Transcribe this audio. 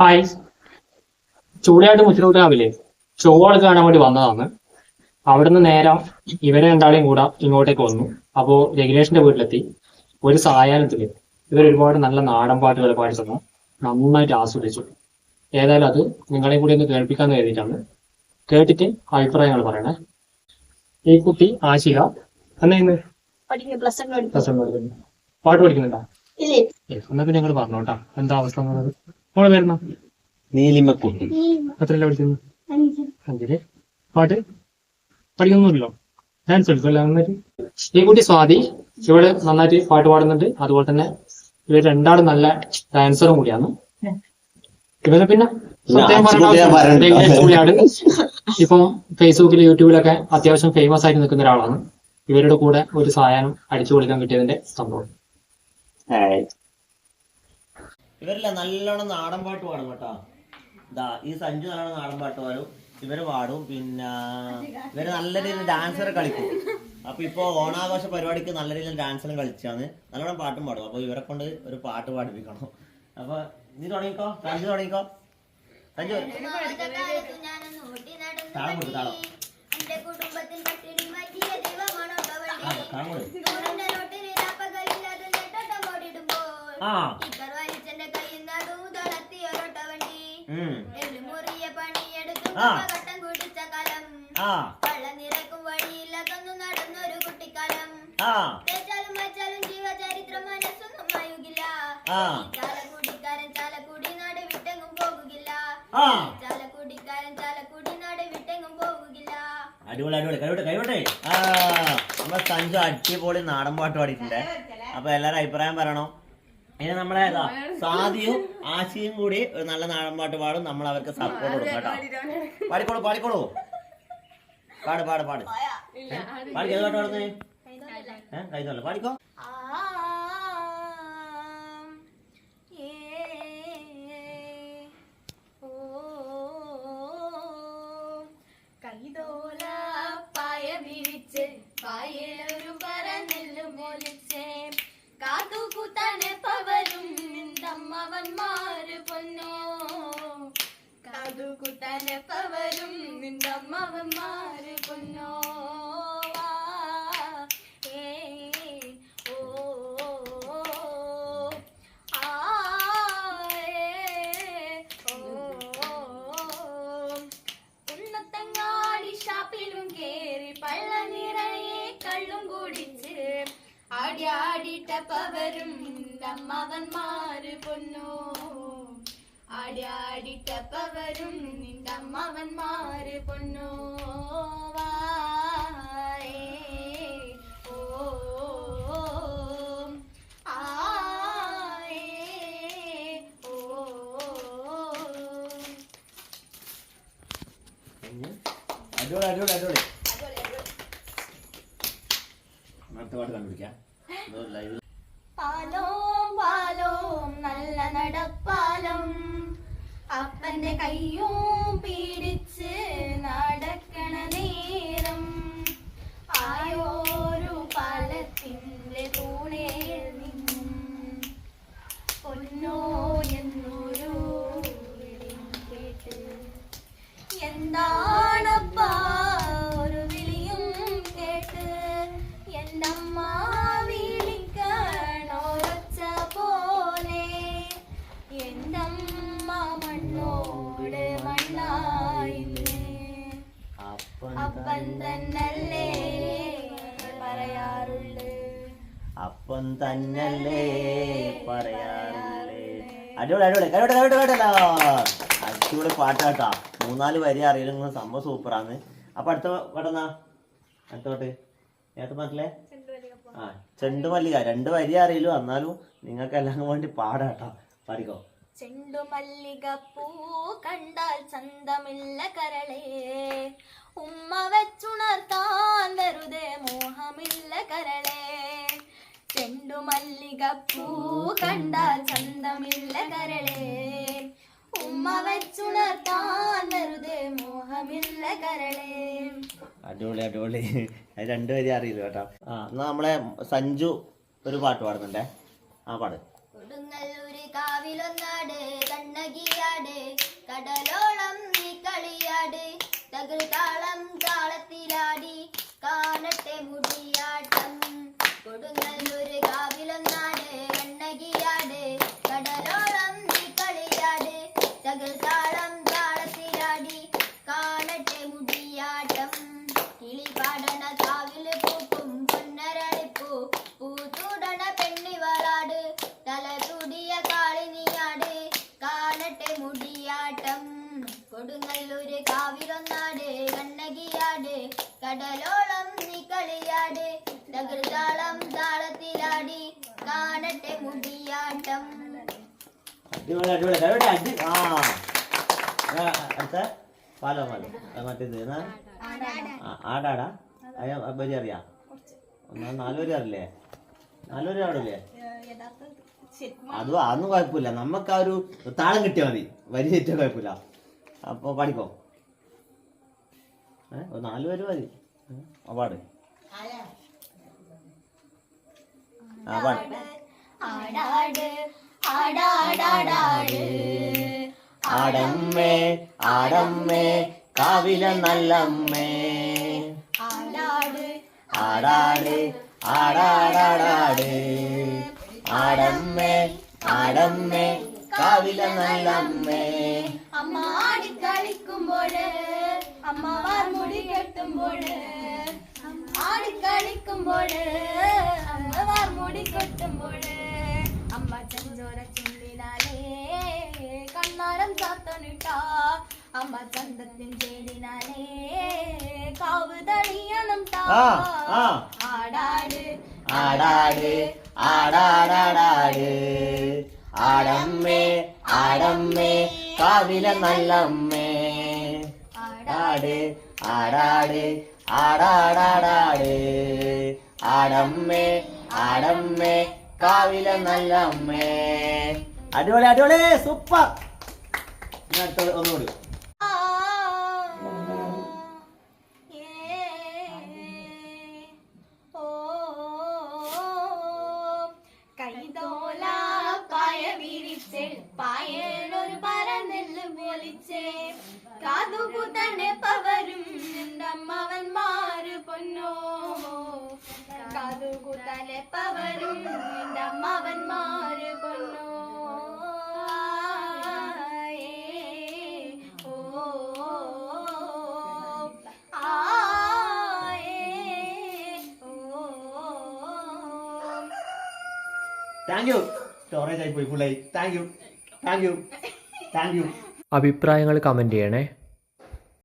Hi ചൂടായിട്ട് മുച്ചിലോട്ടാവില്ലേ ഷോകൾ കാണാൻ വേണ്ടി വന്നതാണ്. അവിടുന്ന് നേരം ഇവരെ രണ്ടാളെയും കൂടെ ഇങ്ങോട്ടേക്ക് വന്നു. അപ്പോ രഘുലേഷിന്റെ വീട്ടിലെത്തി. ഒരു സായാഹ്നത്തിൽ ഇവർ ഒരുപാട് നല്ല നാടൻ പാട്ടുകൾ പാടി തന്നു നന്നായിട്ട് ആസ്വദിച്ചു. ഏതായാലും അത് നിങ്ങളെയും കൂടി ഒന്ന് കേൾപ്പിക്കാന്ന് കരുതിയിട്ടാണ്. കേട്ടിട്ട് അഭിപ്രായങ്ങൾ പറയണേ. ഈ കുട്ടി ആശിക എന്നാ ഇന്ന്. പാട്ട് പഠിക്കുന്നുണ്ടോ? എന്നാ പിന്നെ ഞങ്ങൾ പറഞ്ഞോട്ടാ. എന്താ അവസ്ഥ എന്നുള്ളത്? മോളെ വരുന്ന നീലിമക്കുട്ടി. എത്രയല്ല പഠിക്കുന്നു അഞ്ചിൽ. പാട്ട്? പഠിക്കുന്നുല്ലോ ഡാൻസ് കളിക്കുമല്ലോ നന്നായിട്ട്? ഈ കുട്ടി സ്വാതി ഇവൾ നന്നായിട്ട് പാട്ട് പാടുന്നുണ്ട്. അതുപോലെ തന്നെ ഇവർ രണ്ടാളും നല്ല ഡാൻസറും കൂടിയാണ്. ഇവരെ പിന്നെ ഇപ്പൊ പുള്ളിയാണ് ഫേസ്ബുക്കിൽ യൂട്യൂബിലൊക്കെ അത്യാവശ്യം ഫേമസ് ആയിട്ട് നിൽക്കുന്ന ഒരാളാണ്. ഇവരുടെ കൂടെ ഒരു സായാഹ്നം അടിച്ചു പൊളിക്കാൻ കിട്ടിയതിന്റെ സംഭവം. ഇവരില്ല നല്ലോണം നാടൻ പാട്ട് പാടും കേട്ടോ. ഇതാ ഈ സഞ്ജു നല്ലോണം നാടൻ പാട്ട് പാടും. ഇവർ പാടും പിന്നെ ഇവർ നല്ല രീതിയിൽ ഡാൻസർ കളിക്കും. അപ്പൊ ഇപ്പൊ ഓണാഘോഷ പരിപാടിക്ക് നല്ല രീതിയിൽ ഡാൻസറും കളിച്ചാണ്. നല്ലോണം പാട്ടും പാടും. അപ്പൊ ഇവരെ കൊണ്ട് ഒരു പാട്ട് പാടിപ്പിക്കണം. അപ്പൊ നീ തുടങ്ങിക്കോ. സഞ്ജു തുടങ്ങിക്കോ. സഞ്ജു. താളം കൊടുക്ക് താളം. ആ, പണിയെടുത്തു. കട്ടം കുടിച്ച കാലം. ആ. കള്ള നിരക്കും വഴിയില്ലകന്നു നടന്നൊരു കുട്ടിക്കാലം. ആ. തേച്ചാലും വച്ചാലും ജീവചരിത്രം മനസ്സൊന്നും മായുകില്ല ആ. ഈ ചാലക്കുടിക്കാരൻ ചാലക്കുടി നാട് വിട്ടെങ്ങും പോകുകില്ല. ആ. ഈ ചാലക്കുടിക്കാരൻ ചാലക്കുടി നാട് വിട്ടെങ്ങും പോകുകില്ല. അടിപൊളി സഞ്ജു നാടൻ പാട്ട് പാടിയിട്ടുണ്ട്. അപ്പൊ എല്ലാരും അഭിപ്രായം പറയണോ. ഇനി നമ്മളെ സാധ്യവും സാദിയും ആശയും കൂടി ഒരു നല്ല നാടൻ പാട്ട് പാടും നമ്മൾ അവർക്ക് സപ്പോർട്ട് കൊടുക്കും കേട്ടോ. പാടിക്കോളൂ പാടിക്കോളൂ. പാട് പാട് പാട്. പാടിക്കോ പാട്ട് പാടുന്നേ? പാടിക്കോ? ഏ, ഓ, ആ, കേറി പള്ള നിറയെ കള്ളും കുടിച്ച് ആടിയാടിട്ട പവരും നിന്തമ്മവന്മാര് പൊന്നോ ആടിയാടിട്ട പവരും നിന്തമ്മവന്മാര് പൊന്നോ വാ, ഏ, ഓ, അടിപൊളി അടിപൊളി അടിപൊളി. അടുത്ത പാട്ട് കണ്ടുപിടിക്കാം. ലൈവ് പാലോം പാലോം നല്ല നടപ്പാലം. അപ്പന്റെ കയ്യും പിടിച്ച് തന്നല്ലേ പറയാറുള്ളു? അപ്പം തന്നല്ലേ പറയാറില്ലേ അടിപൊളി. അടിപൊളി കഴിവട്ടെ കഴിവട്ടെ കൈവിട്ടല്ലോ അടിപൊളി പാട്ടാട്ടാ. മൂന്നാൽ വരി അറിയില്ലെങ്കിലും സംഭവം സൂപ്പറാണ് അപ്പൊ അടുത്ത പാട്ടെന്നാ അടുത്ത പാട്ട്. ഏത്ത പാട്ടിലെ? ആ ചെണ്ടുമല്ലിക. രണ്ട് വരി അറിയില്ല എന്നാലും നിങ്ങൾക്ക് എല്ലാം വേണ്ടി പാടാട്ടാ. പാടിക്കോ? ചെണ്ടുമല്ലികപ്പൂ കണ്ടാൽ ചന്തമില്ല കരളേ. ഉമ്മ വെച്ചുണർത്താൻ വെറുതെ മോഹമില്ല കരളേ. ചെണ്ടുമല്ലികപ്പൂ കണ്ടാൽ ചന്തമില്ല കരളേ. ഉമ്മ വെച്ചുണർത്താൻ വെറുതെ മോഹമില്ല കരളേ. അടിപൊളി അടിപൊളി. അത് രണ്ട് വരി അറിയില്ല കേട്ടോ. ആ എന്നാ നമ്മളെ സഞ്ജു ഒരു പാട്ട് പാടുന്നുണ്ടേ. ആ പാട്. കാവിലൊന്നാട് കണ്ണകിയാട് കടലോളം നീ കളിയാട് തകൃതാളം താളത്തിലാടി കാണട്ടെ മുടിയാട്ടം കൊടുങ്ങല്ലൊരു കാവിലൊന്നാട് കണ്ണകിയാട് കടലോളം നീ കളിയാട് തകൃതാളം താളത്തിലാടി കാണട്ടെ മുടിയാട്ടം കിളിപാടണ കാവിൽ പൂക്കും പൊന്നരളിപ്പൂ പൂത്തൂടണ പെണ്ണിവളാട് തല തുടിയ കാളിനിയാട് കാണട്ടെ മുടിയാട്ടം കൊടുങ്ങല്ലൂര് കാവിലൊന്നാട് കണ്ണകിയാട് കടലോളം നീ കളിയാട് തകൃതാളം താളത്തിലാടി കാണട്ടെ മുടിയാട്ടം. അടിപൊളി അടിപൊളി. കൈവട്ടെ അടി ആ. അടുത്ത? പാലോ പാലോ. അത് മറ്റേത് ആടാടാ. അയ്യ ബരി അറിയാ? ഒന്നാ നാലുപേര് അറിയില്ലേ? നാലുപേര് ആടില്ലേ അത് അതൊന്നും കുഴപ്പമില്ല. നമുക്ക് ആ ഒരു താളം കിട്ടിയാൽ മതി. വരി തെറ്റാ കുഴപ്പമില്ല. അപ്പൊ പാടിക്കോ ഏ? ഒരു നാല് പേര് മതി. ആ പാട്. ആ പാട്. ആടമ്മേ ആടമ്മേ കാവില നല്ലമ്മേ. ആടാട് ആടാടാടാട്. ആടമ്മേ ആടമ്മേ കാവില നല്ലമ്മേ. அம்மா ஆடி கழிக்கும் போடு அம்மாவார் முடி கட்டும் போடு ஆடி கழிக்கும் போடு அம்மாவார் முடி கட்டும் போடு அம்மா செஞ்சோர சிந்தினாலே கண்ணாரம் சாத்தனுட்டா அம்மா சந்தத்தின் தேடினாலே காவு தனியனும் தா. ஆடாடு ஆடாடு ஆடாடாடாடு. ஆடம்மே ஆடம்மே കാവില നല്ലമ്മേ. ആടാട് ആടാട് ആടാടാടാട്. ആടമ്മേ ആടമ്മേ കാവില നല്ലമ്മേ. അടിപൊളി അടിപൊളി സൂപ്പർ. ഒന്നുകൂടി. കാതുകു തന്നെ പവരും അമ്മവന്മാര് കൊന്നു. ഓ ആ ഓ. താങ്ക് യു സ്റ്റോറേജ് ആയി പോയി ഫുള്ളായി thank you thank you thank you അഭിപ്രായങ്ങൾ കമന്റ് ചെയ്യണേ.